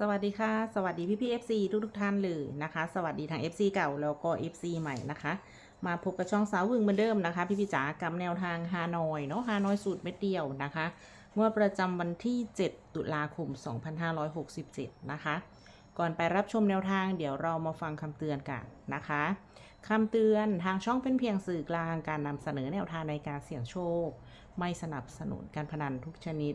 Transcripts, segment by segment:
สวัสดีค่ะ สวัสดีพี่พี่ FC ทุกทุกท่านเลยนะคะ สวัสดีทาง FC เก่าแล้วก็ FC ใหม่นะคะ มาพบกับช่องสาววึงเหมือนเดิมนะคะ พี่พี่จ๋ากับแนวทางฮานอยเนาะฮานอยสูตรเม็ดเดียวนะคะเมื่อประจำวันที่ 7 ตุลาคม 2567 นะคะ ก่อนไปรับชมแนวทางเดี๋ยวเรามาฟังคำเตือนกันนะคะคำเตือนทางช่องเป็นเพียงสื่อกลางการนำเสนอแนวทางในการเสี่ยงโชค ไม่สนับสนุนการพนันทุกชนิด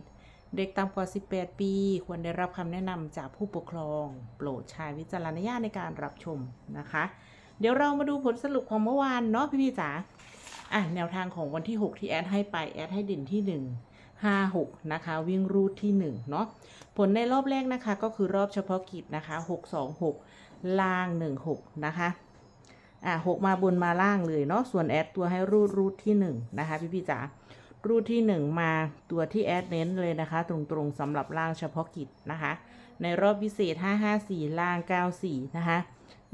เด็กต่ำกว่า 18 ปี ควรได้รับคำแนะนำจากผู้ปกครอง โปรดใช้วิจารณญาณในการรับชมนะคะ เดี๋ยวเรามาดูผลสรุปของเมื่อวานเนาะพี่พี่จ๋าอะแนวทางของวันที่ 6 ที่แอดให้ไปแอดให้เด่นที่ 1 5 6 นะคะ วิ่งรูทที่ 1 เนาะผลในรอบแรกนะคะก็คือรอบเฉพาะกิจนะคะ 6 2 6 ล่าง 1 6 นะคะอะ6มาบนมาล่างเลยเนาะส่วนแอดตัวให้รูดรูทที่ 1 นะคะ พี่พี่จ๋า รูทที่ 1 มาตัวที่แอดเน้นเลยนะคะ ตรงๆสำหรับล่างเฉพาะกิจนะคะ ในรอบพิเศษ 554 ล่าง 94 นะคะ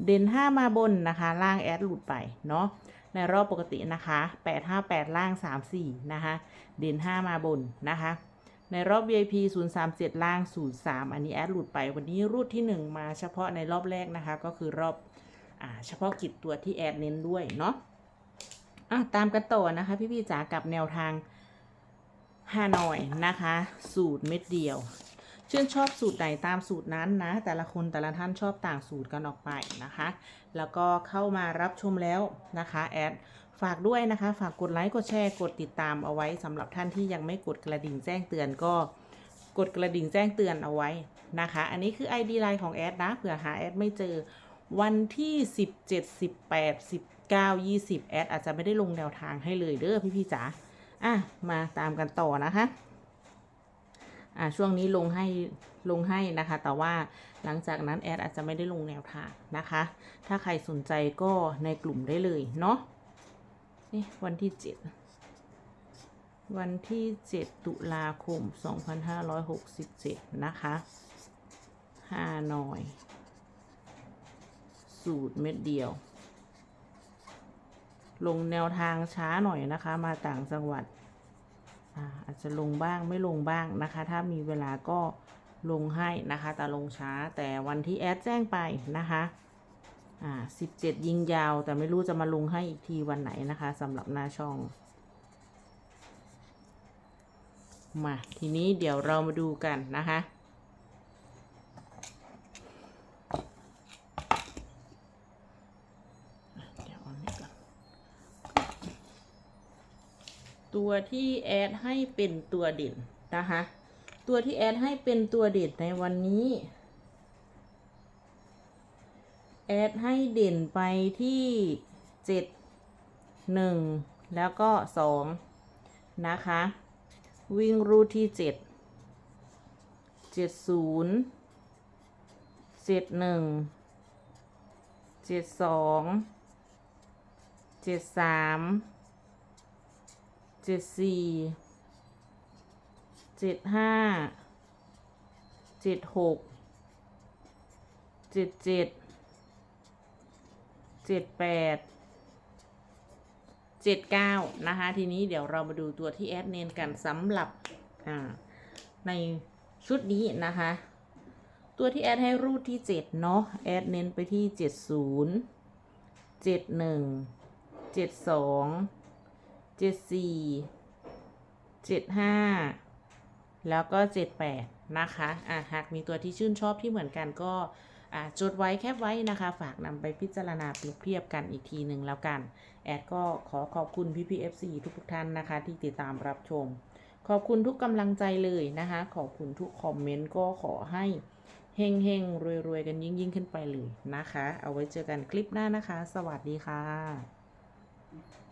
เด่น 5 มาบนนะคะ ล่างแอดหลุดไปเนาะในรอบปกตินะคะ 858 ล่าง 34 นะคะ เด่น 5 มาบนนะคะ ในรอบ VIP 037 ล่าง 03 อันนี้แอดหลุดไป วันนี้รูทที่ 1 มาเฉพาะในรอบแรกนะคะ ก็คือรอบอเฉพาะกิจตัวที่แอดเน้นด้วยเนาะอะตามกันต่อนะคะ พี่ๆจ๋ากับแนวทาง ฮานอยนะคะ สูตรเม็ดเดียว ชื่นชอบสูตรไหนตามสูตรนั้นนะ แต่ละคนแต่ละท่านชอบต่างสูตรกันออกไปนะคะ แล้วก็เข้ามารับชมแล้วนะคะแอดฝากด้วยนะคะ ฝากกดไลค์กดแชร์กดติดตามเอาไว้สำหรับท่านที่ยังไม่กดกระดิ่งแจ้งเตือนก็กดกระดิ่งแจ้งเตือนเอาไว้นะคะ อันนี้คือ ID ไลน์ของแอดนะเผื่อหาแอดไม่เจอวันที่ 17 18 19 20 แอดอาจจะไม่ได้ลงแนวทางให้เลยเด้อพี่ๆจ๋า อะมาตามกันต่อนะคะอะช่วงนี้ลงให้ลงให้นะคะ แต่ว่าหลังจากนั้นแอดอาจจะไม่ได้ลงแนวทางนะคะ ถ้าใครสนใจก็ในกลุ่มได้เลยเนาะนี่วันที่เจ็ดวันที่เจ็ดตุลาคมสองพันห้าร้อยหกสิบเจ็ดนะคะห้าหน่อย สูตรเม็ดเดียว ลงแนวทางช้าหน่อยนะคะ มาต่างจังหวัดอาอาจจะลงบ้างไม่ลงบ้างนะคะ ถ้ามีเวลาก็ลงให้นะคะ แต่ลงช้าแต่วันที่แอดแจ้งไปนะคะอ่าสิบเจ็ดยิงยาว แต่ไม่รู้จะมาลงให้อีกทีวันไหนนะคะสำหรับหน้าช่อง มา ทีนี้เดี๋ยวเรามาดูกันนะคะ เดี๋ยวเอานี่ก่อน ตัวที่แอดให้เป็นตัวเด่นนะคะ ตัวที่แอดให้เป็นตัวเด่นในวันนี้ แอดให้เด่นไปที่เจ็ดหนึ่งแล้วก็สองนะคะ วิ่งรูทที่เจ็ดเจ็ดศูนย์เจ็ดหนึ่งเจ็ดสองเจ็ดสาม เจ็ดสี่เจ็ดห้าเจ็ดหกเจ็ดเจ็ดเจ็ดแปดเจ็ดเก้านะคะ ทีนี้เดี๋ยวเรามาดูตัวที่แอดเนนกันสำหรับในชุดนี้นะคะ ตัวที่แอดให้รูทที่เจ็ดเนาะแอดเน้นไปที่เจ็ดศูนย์เจ็ดหนึ่งเจ็ดสอง เจ็ดสี่เจ็ดห้าแล้วก็เจ็ดแปดนะคะอะหากมีตัวที่ชื่นชอบที่เหมือนกันก็อะจดไว้แคปไว้นะคะ ฝากนำไปพิจารณาเปรียบเทียบกันอีกทีหนึ่งแล้วกัน แอดก็ขอขอบคุณพี่พีเอฟซีทุกๆท่านนะคะ ที่ติดตามรับชม ขอบคุณทุกกำลังใจเลยนะคะ ขอบคุณทุกคอมเมนต์ก็ขอให้เฮงเฮงรวยรวยกันยิ่งยิ่งขึ้นไปเลยนะคะ เอาไว้เจอกันคลิปหน้านะคะ สวัสดีค่ะ